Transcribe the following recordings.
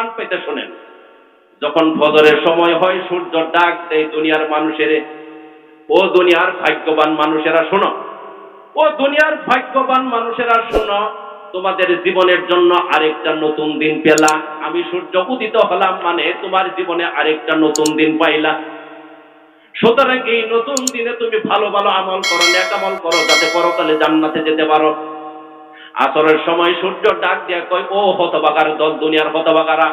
কান পেতে শোনেন। যখন ফজরের সময় হয়, সূর্য ডাক দেয় দুনিয়ার মানুষের, ও দুনিয়ার ভাগ্যবান মানুষেরা, শোনো। ও দুনিয়ার ভাগ্যবান মানুষেরা, শোনো, তোমাদের জীবনের জন্য আরেকটা নতুন দিন পেলা। আমি সূর্য উদিত হলাম মানে তোমার জীবনে আরেকটা নতুন দিন পাইলা। সুতরাং এই নতুন দিনে তুমি ভালো ভালো আমল করো ন্যাক আমল করো, যাতে পরকালে জান্নাতে যেতে পারো। আসরের সময় সূর্য ডাক দিয়া কয়, ও হতবাগার দল, দুনিয়ার হতবাগারা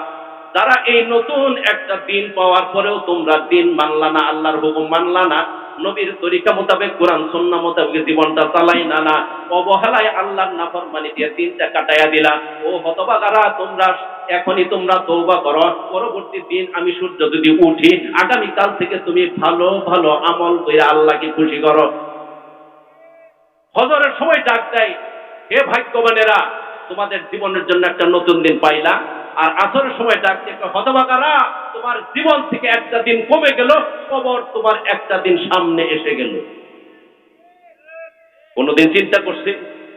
তারা এই নতুন একটা দিন পাওয়ার পরেও তোমরা দিন মানলা না, আল্লাহর হুকুম মানলা না, নবীর তরিকা মোতাবেক কোরআন সন্না মোতাবেক জীবনটা চালাই না না, অবহেলায় আল্লাহর নাফরমানি দিয়ে দিনটা কাটাইয়া দিলা। ও হতবাগারা, তোমরা এখনই তোমরা তৌবা করো, পরবর্তী দিন আমি সূর্য যদি উঠি আগামীকাল থেকে তুমি ভালো ভালো আমল করে আল্লাহকে খুশি করো। হজরের সময় ডাক দেয় হে ভাগ্যবানেরা তোমাদের জীবনের জন্য একটা নতুন দিন পাইলা। আর আসরের সময় ডাক দিয়ে কয়, হতভাগারা তোমার জীবন থেকে একটা দিন কমে গেল কবর তোমার একটা দিন সামনে এসে গেল। কোনদিন চিন্তা করছি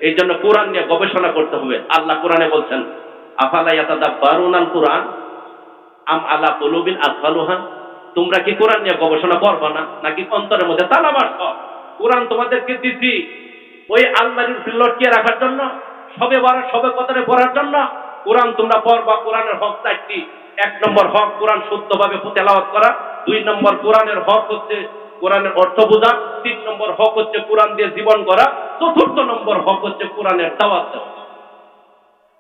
এই জন্য কোরআন নিয়ে গবেষণা করতে হবে। আল্লাহ কোরআনে বলছেন কোরআন তোমরা কি কোরআন নিয়ে গবেষণা করবা না? নাকি অন্তরের মধ্যে তালা মারছ? কোরআন তোমাদেরকে দিছি ওই আলমারির লটকিয়ে রাখার জন্য, সবে বারো সবে কতরে পড়ার জন্য কোরআন তোমরা পর পড়বা। কোরআনের হক চারটি এক নম্বর হক কোরআন শুদ্ধভাবে তেলাওয়াত করা। দুই নম্বর কোরআনের হক হচ্ছে কোরআনের অর্থ বোঝা। তিন নম্বর হক হচ্ছে কোরআন দিয়ে জীবন করা। চতুর্থ নম্বর হক হচ্ছে কোরআনের দাওয়াত দেওয়া।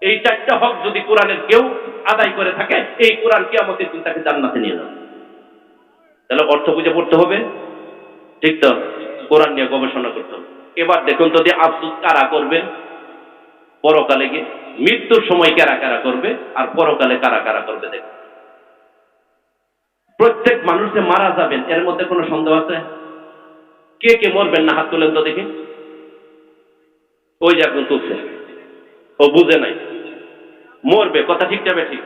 এই চারটা হক যদি কোরআনের কেউ আদায় করে থাকে, এই কোরআন কি আমাদের দিন তাকে জান্নাতে নিয়ে যাবে। তাহলে অর্থ বুঝে পড়তে হবে। ঠিক তো? কোরআন নিয়ে গবেষণা করতে হবে। এবার দেখুন তো যে আফসুস কারা করবে? পরকালে গিয়ে মৃত্যুর সময় কারা কারা করবে আর পরকালে কারা কারা করবে দেখুন। প্রত্যেক মানুষ মারা যাবেন, এর মধ্যে কোনো সন্দেহ আছে? কে কে মরবেন না হাত তোলেন তো দেখি। ওই যে এখন তুলছে। ও বুঝে নাই। মরবে, কথা ঠিক যাবে ঠিক।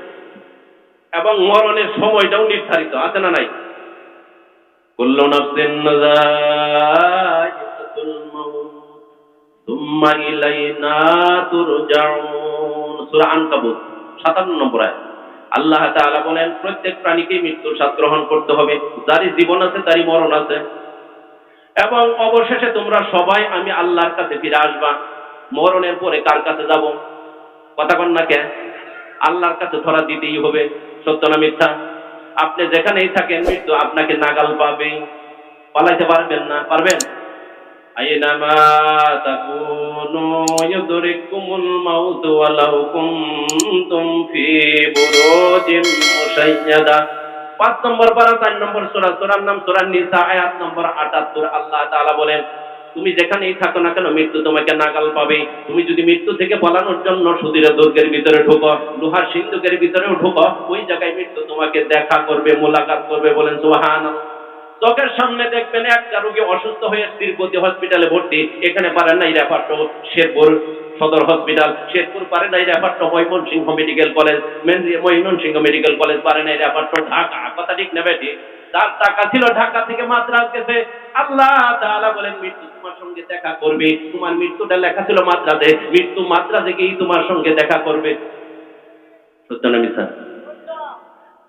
এবং মরণের সময়টাও নির্ধারিত, আছে না নাই? কুল্লু সুম্মা ইলাইনা তুরজাউন। সূরা আনকাবুত 57 নম্বর আয়াত। আল্লাহ বলেন, প্রত্যেক প্রাণীকে মৃত্যুর গ্রহণ করতে হবে। যারই জীবন আছে, তারই মরণ আছে। এবং অবশেষে তোমরা সবাই আমি আল্লাহর কাছে ফিরে আসবা। মরণের পরে কার কাছে যাব? কথা কন না কে? আল্লাহর কাছে ধরা দিতেই হবে। সত্য না মিথ্যা? আপনি যেখানেই থাকেন, মৃত্যু আপনাকে নাগাল পাবে। পালাইতে পারবেন না, পারবেন? আইনামা তাকুনু ইউদরিকুমুল মাউত ওয়ালাউ কুনতুম ফি বুরুজিন মুশাইয়াদা পাঁচ নম্বর পারা, চার নম্বর নাম নিসা, আয়াত নম্বর 78 আল্লাহ বলেন, তুমি যেখানেই থাকো না কেন মৃত্যু তোমাকে নাগাল পাবে? তুমি যদি মৃত্যু থেকে পালানোর জন্য সুদীর দুর্গের ভিতরে ঢুকো, লোহার সিন্ধুকের ভিতরেও ঢুকো, ওই জায়গায় মৃত্যু তোমাকে দেখা করবে, মোলাকাত করবে বলেন সুবহান চোখের সামনে দেখবেন একটা রোগী অসুস্থ হয়ে তিরুপতি হসপিটালে ভর্তি। এখানে পারেন নাই রেফারটো শেরপুর সদর হসপিটাল। শেরপুর পারে না এই রেফারটো Mymensingh medical college. Mymensingh medical college পারে না এই রেফারটো ঢাকা। কথা ঠিক নেবে ঠিক তার টাকা ছিল ঢাকা থেকে মাদ্রাজ গেছে। আল্লাহ তাআলা বলেন মৃত্যু তোমার সঙ্গে দেখা করবে। তোমার মৃত্যুটা লেখা ছিল মাদ্রাজে মৃত্যু মাদ্রাজে গিয়েই তোমার সঙ্গে দেখা করবে। সত্য না মিথ্যা?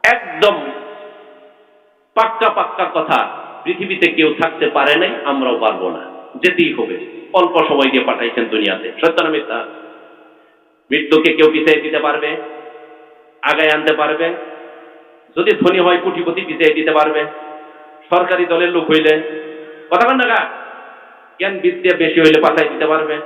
একদম পাক্কা পাক্কা কথা, পৃথিবীতে কেউ থাকতে পারে নাই, আমরাও পারব না। যেতেই হবে। অল্প সময় দিয়ে পাঠাইছেন দুনিয়াতে। সত্য না মিথ্যা? মৃত্যুকে কেউ পিছিয়ে দিতে পারবে? আগায় আনতে পারবে? যদি ধনী হয়, কোটিপতি পিছিয়ে দিতে পারবে? সরকারি দলের লোক হইলে? কথা বল না জ্ঞান বিদ্যা বেশি হইলে পাঠাই দিতে পারবে?